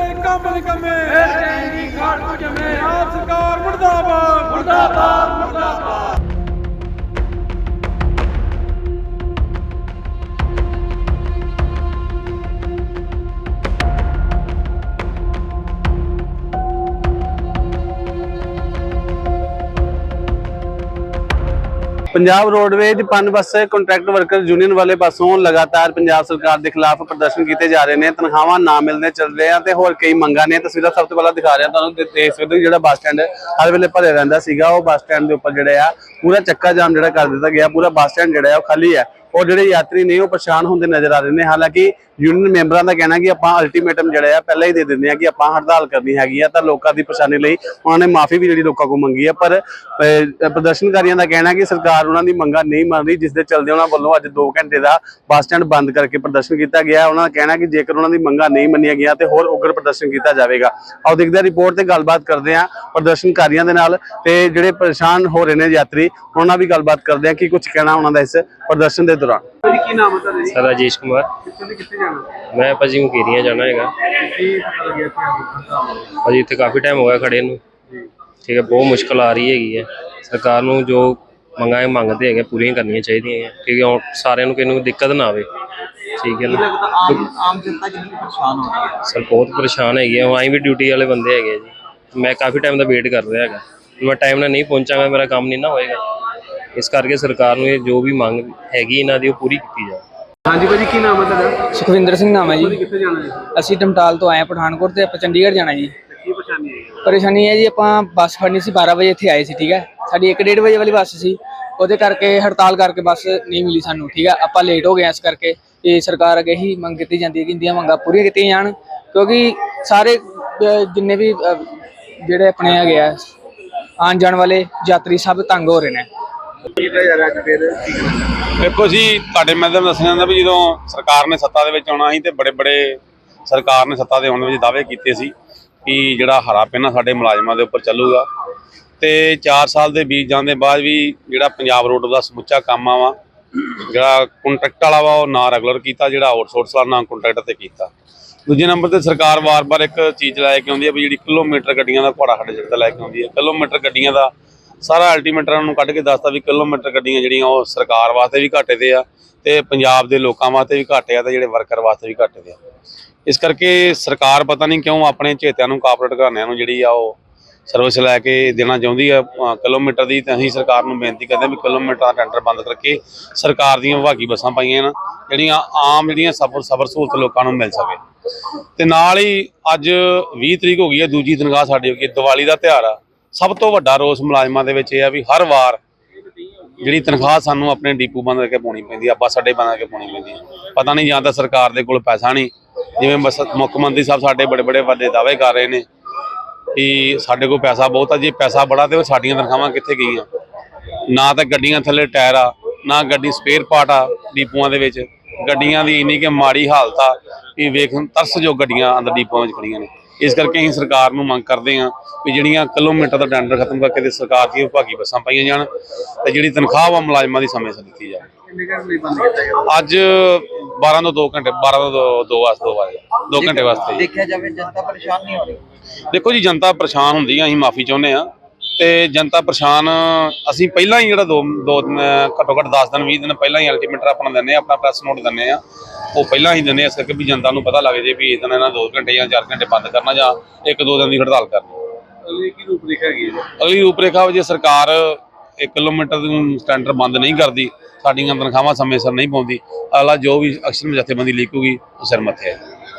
ਜਮੇ ਕੰਬਲ ਕਮੇ। ਇਹ ਨਹੀਂ ਖਾਟੂ ਜਮੇ। ਆਪ ਸਰਕਾਰ ਮੁਰਦਾਬਾਦ। ਮੁਰਦਾਬਾਦ ਮੁਰਦਾਬਾਦ। ਪੰਜਾਬ ਰੋਡਵੇਜ ਪਨ ਬੱਸ ਕੰਟਰੈਕਟ ਵਰਕਰ ਯੂਨੀਅਨ ਵਾਲੇ ਪਾਸੋਂ ਲਗਾਤਾਰ ਪੰਜਾਬ ਸਰਕਾਰ ਦੇ ਖਿਲਾਫ ਪ੍ਰਦਰਸ਼ਨ ਕੀਤੇ ਜਾ ਰਹੇ ਨੇ। ਤਨਖਾਹਾਂ ਨਾ ਮਿਲਦੇ ਚੱਲ ਰਹੇ ਆ ਤੇ ਹੋਰ ਕਈ ਮੰਗਾਂ ਨੇ। ਤਸਵੀਰਾਂ ਸਭ ਤੋਂ ਪਹਿਲਾਂ ਦਿਖਾ ਰਿਹਾ, ਤੁਹਾਨੂੰ ਦੇ- ਦੇਖ ਸਕਦੇ ਹੋ ਜਿਹੜਾ ਬੱਸ ਸਟੈਂਡ ਹਰ ਵੇਲੇ ਭਰਿਆ ਰਹਿੰਦਾ ਸੀਗਾ। ਉਹ ਬੱਸ ਸਟੈਂਡ ਦੇ ਉੱਪਰ ਜਿਹੜਾ ਆ, ਪੂਰਾ ਚੱਕਾ ਜਾਮ ਜਿਹੜਾ ਕਰ ਦਿੱਤਾ ਗਿਆ। ਪੂਰਾ ਬੱਸ ਸਟੈਂਡ ਜਿਹੜਾ ਆ, ਉਹ ਖਾਲੀ ਹੈ ਔਰ ਜਿਹੜੇ ਯਾਤਰੀ ਨੇ, ਉਹ ਪਰੇਸ਼ਾਨ ਹੁੰਦੇ ਨਜ਼ਰ ਆ ਰਹੇ ਨੇ। ਹਾਲਾਂਕਿ ਯੂਨੀਅਨ ਮੈਂਬਰਾਂ ਦਾ ਕਹਿਣਾ ਕਿ ਆਪਾਂ ਅਲਟੀਮੇਟਮ ਜਿਹੜਾ ਆ, ਪਹਿਲਾਂ ਹੀ ਦੇ ਦਿੰਦੇ ਆ ਕਿ ਆਪਾਂ ਹੜਤਾਲ ਕਰਨੀ ਹੈਗੀ ਆ, ਤਾਂ ਲੋਕਾਂ ਦੀ ਪਰੇਸ਼ਾਨੀ ਲਈ ਉਹਨਾਂ ਨੇ ਮਾਫੀ ਵੀ ਜਿਹੜੀ ਲੋਕਾਂ ਕੋਲ ਮੰਗੀ ਆ। ਪਰ ਪ੍ਰਦਰਸ਼ਨਕਾਰੀਆਂ ਦਾ ਕਹਿਣਾ ਕਿ ਸਰਕਾਰ ਉਹਨਾਂ ਦੀ ਮੰਗਾਂ ਨਹੀਂ ਮੰਨ ਰਹੀ, ਜਿਸ ਦੇ ਚੱਲਦੇ ਉਹਨਾਂ ਵੱਲੋਂ ਅੱਜ 2 ਘੰਟੇ ਦਾ ਬੱਸ ਸਟੈਂਡ ਬੰਦ ਕਰਕੇ ਪ੍ਰਦਰਸ਼ਨ ਕੀਤਾ ਗਿਆ। ਉਹਨਾਂ ਦਾ ਕਹਿਣਾ ਕਿ ਜੇਕਰ ਉਹਨਾਂ ਦੀ ਮੰਗਾਂ ਨਹੀਂ ਮੰਨੀਆਂ ਗਈਆਂ, ਤੇ ਹੋਰ ਉਗਰ ਪ੍ਰਦਰਸ਼ਨ ਕੀਤਾ ਜਾਵੇਗਾ। ਆਓ ਦੇਖਦੇ ਹਾਂ ਰਿਪੋਰਟ ਤੇ ਗੱਲਬਾਤ ਕਰਦੇ ਹਾਂ ਪ੍ਰਦਰਸ਼ਨਕਾਰੀਆਂ ਦੇ ਨਾਲ। ਤੇ ਜਿਹੜੇ ਪਰੇਸ਼ਾਨ ਹੋ ਰਹੇ ਨੇ ਯਾਤਰੀ, ਉਹਨਾਂ ਨਾਲ ਵੀ ਗੱਲਬਾਤ ਕਰਦੇ ਹਾਂ ਕਿ ਕੁਝ ਕਹਿਣਾ ਉਹਨਾਂ ਦਾ ਇਸ ਪ੍ਰਦਰਸ਼ਨ ਦੇ ਦੌਰਾਨ। ਕੀ ਨਾਮ ਹੈ ਤੁਹਾਡਾ ਜੀ? ਸਰ ਰਾਜੇਸ਼ ਕੁਮਾਰ। ਕਿੱਥੇ ਕਿੱਥੇ ਜਾਣਾ? ਮੈਂ ਭਾਜੀ ਮੁਕੇਰੀਆਂ ਜਾਣਾ ਹੈਗਾ। ਕੀ ਪਤਾ ਲੱਗਿਆ ਕਿ ਆਪ ਭਾਜੀ ਇੱਥੇ ਕਾਫੀ ਟਾਈਮ ਹੋ ਗਿਆ ਖੜੇ ਨੂੰ। ਠੀਕ ਹੈ ਬਹੁਤ ਮੁਸ਼ਕਲ ਆ ਰਹੀ ਹੈਗੀ ਹੈ। ਸਰਕਾਰ ਨੂੰ ਜੋ ਮੰਗਾਂ ਇਹ ਮੰਗਦੇ ਹੈਗੇ ਪੂਰੀਆਂ ਕਰਨੀਆਂ ਚਾਹੀਦੀਆਂ ਹੈ ਠੀਕ ਹੈ ਹੁਣ ਸਾਰਿਆਂ ਨੂੰ ਕਿਸੇ ਨੂੰ ਦਿੱਕਤ ਨਾ ਆਵੇ। ਠੀਕ ਹੈ ਨਾ? ਆਮ ਆਮ ਜਨਤਾ ਕਿੰਨੀ ਪਰੇਸ਼ਾਨ ਹੋ ਰਹੀ ਹੈ। ਸਰ ਬਹੁਤ ਪਰੇਸ਼ਾਨ ਹੈਗੀ ਹੈ। ਆਈ ਵੀ ਡਿਊਟੀ ਵਾਲੇ ਬੰਦੇ ਹੈਗੇ ਜੀ। ਮੈਂ ਕਾਫੀ ਟਾਈਮ ਦਾ ਵੇਟ ਕਰ ਰਿਹਾ ਹੈਗਾ। ਮੈਂ ਟਾਈਮ ਨਾਲ ਨਹੀਂ ਪਹੁੰਚਾਂਗਾ ਮੇਰਾ ਕੰਮ ਨਹੀਂ ਨਾ ਹੋਏਗਾ। ਇਸ ਕਰਕੇ ਸਰਕਾਰ ਨੂੰ ਇਹ ਜੋ ਵੀ ਮੰਗ ਹੈਗੀ ਇਹਨਾਂ ਦੀ ਉਹ ਪੂਰੀ ਕੀਤੀ ਜਾਵੇ। ਹਾਂਜੀ ਭਾਜੀ ਕੀ ਨਾਮ ਹੈ ਤੁਹਾਡਾ? ਸੁਖਵਿੰਦਰ ਸਿੰਘ ਨਾਮ ਹੈ ਜੀ। ਕਿੱਥੇ ਜਾਣਾ ਹੈ ਅਸੀਂ ਟਮਟਾਲ ਤੋਂ ਆਏ ਹਾਂ ਪਠਾਨਕੋਟ ਤੇ ਆਪਾਂ ਚੰਡੀਗੜ੍ਹ ਜਾਣਾ ਜੀ। ਕੀ ਪਰੇਸ਼ਾਨੀ ਹੈ ਪਰੇਸ਼ਾਨੀ ਹੈ ਜੀ ਆਪਾਂ ਬੱਸ ਫੜਨੀ ਸੀ 12 ਵਜੇ ਇੱਥੇ ਆਏ ਸੀ ਠੀਕ ਹੈ? ਸਾਡੀ 1:30 ਵਜੇ ਵਾਲੀ ਬੱਸ ਸੀ। ਉਹਦੇ ਕਰਕੇ ਹੜਤਾਲ ਕਰਕੇ ਬੱਸ ਨਹੀਂ ਮਿਲੀ ਸਾਨੂੰ ਠੀਕ ਹੈ? ਆਪਾਂ ਲੇਟ ਹੋ ਗਏ ਇਸ ਕਰਕੇ ਇਹ ਸਰਕਾਰ ਅੱਗੇ ਹੀ ਮੰਗ ਕੀਤੀ ਜਾਂਦੀ ਹੈ ਕਿ ਇੰਦੀਆਂ ਮੰਗਾਂ ਪੂਰੀਆਂ ਕੀਤੀਆਂ ਜਾਣ ਕਿਉਂਕਿ ਸਾਰੇ ਜਿੰਨੇ ਵੀ ਜਿਹੜੇ ਆਪਣੇ ਹੈਗੇ ਆ ਆਉਣ ਜਾਣ ਵਾਲੇ ਯਾਤਰੀ ਸਭ ਤੰਗ ਹੋ ਰਹੇ ਨੇ। ਦੇਖੋ ਜੀ, ਤੁਹਾਡੇ ਮਾਧਿਅਮ ਦੱਸਣਾ ਚਾਹੁੰਦਾ ਵੀ ਜਦੋਂ ਸਰਕਾਰ ਨੇ ਸੱਤਾ ਦੇ ਵਿੱਚ ਆਉਣਾ ਸੀ ਤੇ ਬੜੇ ਬੜੇ ਸਰਕਾਰ ਨੇ ਸੱਤਾ ਦੇ ਆਉਣ ਵਿੱਚ ਦਾਅਵੇ ਕੀਤੇ ਸੀ ਕਿ ਜਿਹੜਾ ਹਰਾ ਪੈਨਾ ਸਾਡੇ ਮੁਲਾਜ਼ਮਾਂ ਦੇ ਉੱਪਰ ਚੱਲੂਗਾ। ਤੇ 4 ਸਾਲ ਦੇ ਬੀਤ ਜਾਣ ਦੇ ਬਾਅਦ ਵੀ ਜਿਹੜਾ ਪੰਜਾਬ ਰੋਡ ਦਾ ਸਮੁੱਚਾ ਕੰਮ ਆ ਵਾ, ਜਿਹੜਾ ਕੰਟਰੈਕਟ ਵਾਲਾ ਵਾ, ਉਹ ਨਾ ਰੈਗੂਲਰ ਕੀਤਾ, ਜਿਹੜਾ ਆਊਟਸੋਰਸ ਵਾਲਾ ਨਾ ਕੰਟਰੈਕਟ ਤੇ ਕੀਤਾ। ਦੂਜੇ ਨੰਬਰ ਤੇ ਸਰਕਾਰ ਵਾਰ-ਵਾਰ ਇੱਕ ਚੀਜ਼ ਲੈ ਕੇ ਆਉਂਦੀ ਹੈ ਵੀ ਜਿਹੜੀ ਕਿਲੋਮੀਟਰ ਗੱਡੀਆਂ ਦਾ ਘੋੜਾ ਸਾਡੇ ਸਿਰ ਲੈ ਕੇ ਆਉਂਦੀ ਹੈ ਕਿਲੋਮੀਟਰ ਗੱਡੀਆਂ ਦਾ ਸਾਰਾ ਅਲਟੀਮੇਟਰਾਂ ਨੂੰ ਕੱਢ ਕੇ ਦੱਸਦਾ ਵੀ ਕਿਲੋਮੀਟਰ ਗੱਡੀਆਂ ਜਿਹੜੀਆਂ ਉਹ ਸਰਕਾਰ ਵਾਸਤੇ ਵੀ ਘਾਟੇ ਤੇ ਆ ਤੇ ਪੰਜਾਬ ਦੇ ਲੋਕਾਂ ਵਾਸਤੇ ਵੀ ਘਾਟੇ ਆ ਤੇ ਜਿਹੜੇ ਵਰਕਰ ਵਾਸਤੇ ਵੀ ਘਾਟੇ ਦੇ ਆ। ਇਸ ਕਰਕੇ ਸਰਕਾਰ ਪਤਾ ਨਹੀਂ ਕਿਉਂ ਆਪਣੇ ਚੇਤਿਆਂ ਨੂੰ ਕਾਰਪੋਰੇਟ ਘਰਾਣਿਆਂ ਨੂੰ ਜਿਹੜੀ ਆ ਉਹ ਸਰਵਿਸ ਲੈ ਕੇ ਦੇਣਾ ਚਾਹੁੰਦੀ ਆ ਕਿਲੋਮੀਟਰ ਦੀ ਤੇ ਅਸੀਂ ਸਰਕਾਰ ਨੂੰ ਬੇਨਤੀ ਕਰਦੇ ਹਾਂ ਵੀ ਕਿਲੋਮੀਟਰ ਦਾ ਟੈਂਡਰ ਬੰਦ ਕਰਕੇ ਸਰਕਾਰ ਦੀਆਂ ਵਿਭਾਗੀ ਬੱਸਾਂ ਪਾਈਆਂ ਨਾ ਜਿਹੜੀਆਂ ਆਮ ਜਿਹੜੀਆਂ ਸਫਰ ਸਫਰ ਸਹੂਲਤ ਲੋਕਾਂ ਨੂੰ ਮਿਲ ਸਕੇ। ਤੇ ਨਾਲ ਹੀ ਅੱਜ 20 ਤਰੀਕ ਹੋ ਗਈ ਹੈ ਦੂਜੀ ਤਨਖਾਹ ਸਾਡੀ ਹੋ ਗਈ ਹੈ, ਦੀਵਾਲੀ ਦਾ ਤਿਉਹਾਰ ਆ। ਸਭ ਤੋਂ ਵੱਡਾ ਰੋਸ ਮੁਲਾਜ਼ਮਾਂ ਦੇ ਵਿੱਚ ਇਹ ਆ ਵੀ ਹਰ ਵਾਰ ਜਿਹੜੀ ਤਨਖਾਹ ਸਾਨੂੰ ਆਪਣੇ ਡੀਪੂ ਬੰਦ ਕਰਕੇ ਪਾਉਣੀ ਪੈਂਦੀ ਆ, ਬੱਸ ਅੱਡੇ ਬੰਦ ਕਰਕੇ ਪਾਉਣੀ ਪੈਂਦੀ ਆ। ਪਤਾ ਨਹੀਂ ਜਾਂ ਤਾਂ ਸਰਕਾਰ ਦੇ ਕੋਲ ਪੈਸਾ ਨਹੀਂ। ਜਿਵੇਂ ਬਸ, ਮੁੱਖ ਮੰਤਰੀ ਸਾਹਿਬ ਸਾਡੇ ਬੜੇ ਬੜੇ ਵੱਡੇ ਦਾਅਵੇ ਕਰ ਰਹੇ ਨੇ ਕਿ ਸਾਡੇ ਕੋਲ ਪੈਸਾ ਬਹੁਤ ਆ, ਜੇ ਪੈਸਾ ਬੜਾ ਤੇ ਉਹ ਸਾਡੀਆਂ ਤਨਖਾਹਾਂ ਕਿੱਥੇ ਗਈਆਂ? ਨਾ ਤਾਂ ਗੱਡੀਆਂ ਥੱਲੇ ਟਾਇਰ ਆ, ਨਾ ਗੱਡੀ ਸਪੇਅਰ ਪਾਰਟ ਆ ਡੀਪੂਆਂ ਦੇ ਵਿੱਚ। ਗੱਡੀਆਂ ਦੀ ਇੰਨੀ ਕਿ ਮਾੜੀ ਹਾਲਤ ਆ ਕਿ ਵੇਖਣ ਤਰਸ ਜੋ ਗੱਡੀਆਂ ਅੰਦਰ ਡੀਪੂਆਂ ਵਿੱਚ ਖੜੀਆਂ ਨੇ। ਇਸ ਕਰਕੇ ਅਸੀਂ ਸਰਕਾਰ ਨੂੰ ਮੰਗ ਕਰਦੇ ਹਾਂ ਵੀ ਜਿਹੜੀਆਂ ਕਿਲੋਮੀਟਰ ਦਾ ਟੈਂਡਰ ਖਤਮ ਕਰਕੇ ਤੇ ਸਰਕਾਰ ਦੀਆਂ ਵਿਭਾਗੀ ਬੱਸਾਂ ਪਾਈਆਂ ਜਾਣ ਤੇ ਜਿਹੜੀ ਤਨਖਾਹ ਵਾ ਮੁਲਾਜ਼ਮਾਂ ਦੀ ਸਮੇਂ ਸਿਰ ਦਿੱਤੀ ਜਾਵੇ। ਅੱਜ 12 ਤੋਂ 2 ਘੰਟੇ 12 ਤੋਂ 2 ਵਾਸਤੇ 2 ਵਜੇ 2 ਘੰਟੇ ਵਾਸਤੇ। ਦੇਖਿਆ ਜਾਵੇ ਜਨਤਾ ਪਰੇਸ਼ਾਨ ਨਹੀਂ ਹੋ ਰਹੀ? ਦੇਖੋ ਜੀ ਜਨਤਾ ਪਰੇਸ਼ਾਨ ਹੁੰਦੀ ਆ ਅਸੀਂ ਮਾਫੀ ਚਾਹੁੰਦੇ ਆ ਤੇ ਜਨਤਾ ਪਰੇਸ਼ਾਨ ਅਸੀਂ ਪਹਿਲਾਂ ਹੀ ਜਿਹੜਾ ਦੋ ਦੋ ਘੱਟੋ ਘੱਟ 10 ਦਿਨ 20 ਦਿਨ ਪਹਿਲਾਂ ਹੀ ਅਲਟੀਮੇਟਰ ਆਪਣਾ ਦਿੰਨੇ ਆ ਆਪਣਾ ਪ੍ਰੈਸ ਨੋਟ ਦਿੰਨੇ ਆ ਉਹ ਪਹਿਲਾਂ ਹੀ ਦਿੰਨੇ ਆ ਇਸ ਕਰਕੇ ਵੀ ਜਨਤਾ ਨੂੰ ਪਤਾ ਲੱਗ ਜੇ ਵੀ ਇਸ ਦਿਨ ਇਹਨਾਂ 2 ਘੰਟੇ ਜਾਂ 4 ਘੰਟੇ ਬੰਦ ਕਰਨਾ ਜਾਂ ਇੱਕ ਦੋ ਦਿਨ ਦੀ ਹੜਤਾਲ ਕਰਨੀ। ਅਗਲੀ ਕੀ ਰੂਪ ਰੇਖਾ ਹੈਗੀ ਹੈ? ਅਗਲੀ ਰੂਪਰੇਖਾ ਵਜੇ ਸਰਕਾਰ 1 ਕਿਲੋਮੀਟਰ ਨੂੰ ਸਟੈਂਡਰ ਬੰਦ ਨਹੀਂ ਕਰਦੀ ਸਾਡੀਆਂ ਤਨਖਾਹਾਂ ਸਮੇਂ ਸਿਰ ਨਹੀਂ ਪਾਉਂਦੀ ਅਗਲਾ ਜੋ ਵੀ ਅਕਸ਼ਰ ਜਥੇਬੰਦੀ ਲੀਕੂਗੀ ਉਹ ਸਿਰ ਮੱਥੇ ਹੈ